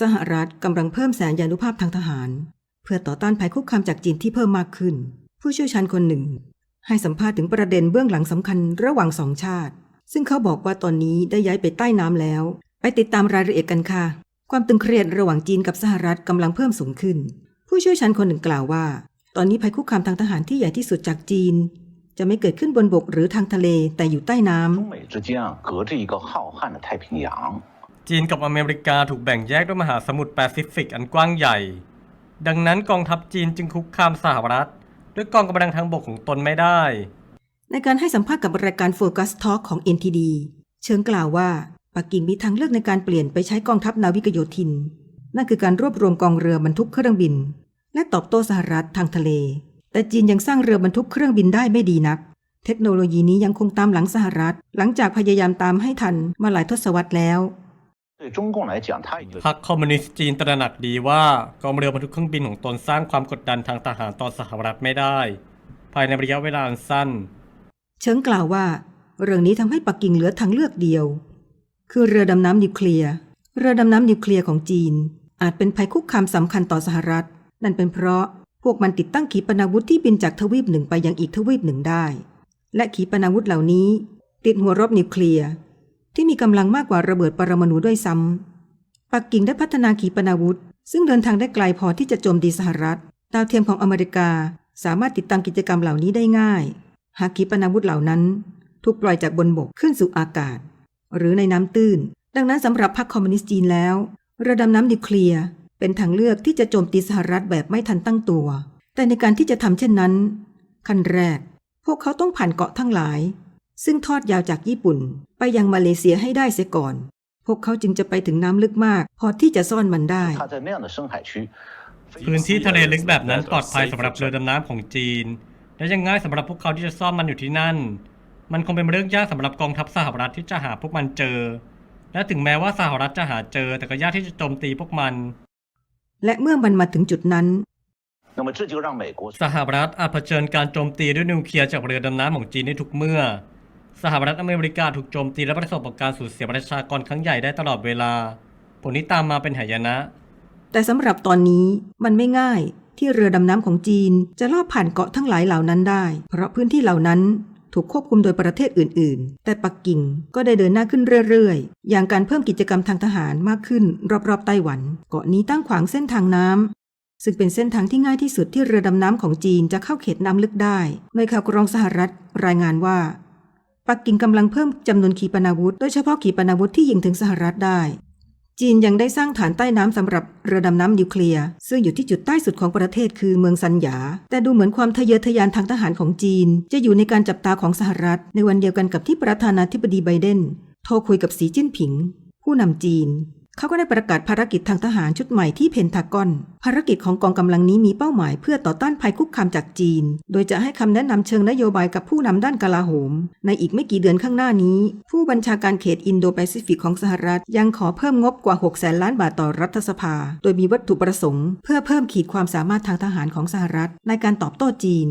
สหรัฐกำลังเพิ่มแสนยานุภาพทางทหาร เพื่อต่อต้านภัยคุกคามจากจีนที่เพิ่มมากขึ้น ผู้เชี่ยวชาญคนหนึ่ง ให้สัมภาษณ์ถึงประเด็นเบื้องหลังสำคัญระหว่างสองชาติ ซึ่งเขาบอกว่าตอนนี้ได้ย้ายไปใต้น้ำแล้ว ไปติดตามรายละเอียดกันค่ะ ความตึงเครียดระหว่างจีนกับสหรัฐกำลังเพิ่มสูงขึ้น ผู้เชี่ยวชาญคนหนึ่งกล่าวว่า ตอนนี้ภัยคุกคามทางทหารที่ใหญ่ที่สุดจากจีนจะไม่เกิดขึ้นบนบกหรือทางทะเลแต่อยู่ใต้น้ำ จีนกับอเมริกาถูกแบ่งแยกด้วยมหาสมุทรแปซิฟิกอันกว้างใหญ่ ดังนั้นกองทัพจีนจึงคุกคามสหรัฐ ด้วยกองกำลังทางบกของตนไม่ได้ ในการให้สัมภาษณ์กับรายการโฟกัสทอล์กของ NTD เชิงกล่าวว่าปักกิ่งมีทางเลือกในการเปลี่ยนไปใช้กองทัพนาวิกโยธิน นั่นคือการรวบรวมกองเรือบรรทุกเครื่องบิน และตอบโต้สหรัฐทางทะเล แต่จีนยังสร้างเรือบรรทุกเครื่องบินได้ไม่ดีนัก เทคโนโลยีนี้ยังคงตามหลังสหรัฐ หลังจากพยายามตามให้ทันมาหลายทศวรรษแล้ว พรรคคอมมิวนิสต์จีนตระหนักดีว่ากองเรือบรรทุกเครื่องบินของตนสร้างความกดดันทางทหารต่อสหรัฐไม่ได้ ภายในระยะเวลาอันสั้นเชิงกล่าวว่า เรื่องนี้ทำให้ปักกิ่งเหลือทางเลือกเดียว คือเรือดำน้ำนิวเคลียร์เรือดำน้ำนิวเคลียร์ของจีน อาจเป็นภัยคุกคามสำคัญต่อสหรัฐ นั่นเป็นเพราะพวกมันติดตั้งขีปนาวุธที่บินจากทวีปหนึ่งไปยังอีกทวีปหนึ่งได้ และขีปนาวุธเหล่านี้ ติดหัวรบนิวเคลียร์ ที่มีกำลังมากกว่าระเบิดปรมาณูด้วยซ้ำปักกิ่งได้พัฒนาขีปนาวุธ ซึ่งเดินทางได้ไกลพอที่จะโจมตีสหรัฐ ดาวเทียมของอเมริกาสามารถติดตั้งกิจกรรมเหล่านี้ได้ง่าย หากขีปนาวุธเหล่านั้นถูกปล่อยจากบนบกขึ้นสู่อากาศ หรือในน้ำตื้น ดังนั้นสำหรับพรรคคอมมิวนิสต์จีนแล้วเรือดำน้ำนิวเคลียร์เป็นทางเลือกที่จะโจมตีสหรัฐแบบไม่ทันตั้งตัว แต่ในการที่จะทำเช่นนั้น ขั้นแรก พวกเขาต้องผ่านเกาะทั้งหลาย ซึ่งทอดยาวจากญี่ปุ่น ไปยังมาเลเซียให้ได้เสียก่อน พวกเขาจึงจะไปถึงน้ำลึกมาก พอที่จะซ่อนมันได้ พื้นที่ทะเลลึกแบบนั้นปลอดภัยสำหรับเรือดำน้ำของจีน และยังง่ายสำหรับพวกเขาที่จะซ่อนมันอยู่ที่นั่น มันคงเป็นเรื่องยากสำหรับกองทัพสหรัฐที่จะหาพวกมันเจอ และถึงแม้ว่าสหรัฐจะหาเจอ แต่ก็ยากที่จะโจมตีพวกมัน และเมื่อมันมาถึงจุดนั้นสหรัฐอาจเผชิญการโจมตีด้วยนิวเคลียร์จากเรือดำน้ำของจีนในทุกเมื่อ สหรัฐอเมริกาถูกโจมตีและประสบกับการสูญเสียประชากรครั้งใหญ่ได้ตลอดเวลา ผลที่ตามมาเป็นหายนะ แต่สำหรับตอนนี้มันไม่ง่ายที่เรือดำน้ำของจีนจะลอบผ่านเกาะทั้งหลายเหล่านั้นได้ เพราะพื้นที่เหล่านั้นถูกควบคุมโดยประเทศอื่น ๆ แต่ปักกิ่งก็ได้เดินหน้าขึ้นเรื่อย ๆ อย่างการเพิ่มกิจกรรมทางทหารมากขึ้น รอบ ๆ ไต้หวัน เกาะนี้ตั้งขวางเส้นทางน้ำซึ่งเป็นเส้นทางที่ง่ายที่สุดที่เรือดำน้ำของจีนจะเข้าเขตน้ำลึกได้ หน่วยข่าวกรองสหรัฐรายงานว่า ปักกิ่งกำลังเพิ่มจำนวนขีปนาวุธ โดยเฉพาะขีปนาวุธที่ยิงถึงสหรัฐได้ จีนยังได้สร้างฐานใต้น้ำสำหรับเรือดำน้ำนิวเคลียร์ซึ่งอยู่ที่จุดใต้สุดของประเทศคือเมืองซันหยา แต่ดูเหมือนความทะเยอทะยานทางทหารของจีน จะอยู่ในการจับตาของสหรัฐ ในวันเดียวกันกับที่ประธานาธิบดีไบเดนโทรคุยกับสีจิ้นผิง ผู้นำจีน เขาก็ได้ประกาศภารกิจทางทหารชุดใหม่ที่เพนทากอน ภารกิจของกองกำลังนี้มีเป้าหมายเพื่อต่อต้านภัยคุกคามจากจีน โดยจะให้คำแนะนำเชิงนโยบายกับผู้นำด้านกลาโหม ในอีกไม่กี่เดือนข้างหน้านี้ ผู้บัญชาการเขตอินโดแปซิฟิกของสหรัฐ ยังขอเพิ่มงบกว่า6แสนล้านบาทต่อรัฐสภา โดยมีวัตถุประสงค์ เพื่อเพิ่มขีดความสามารถทางทหารของสหรัฐ ในการตอบโต้จีน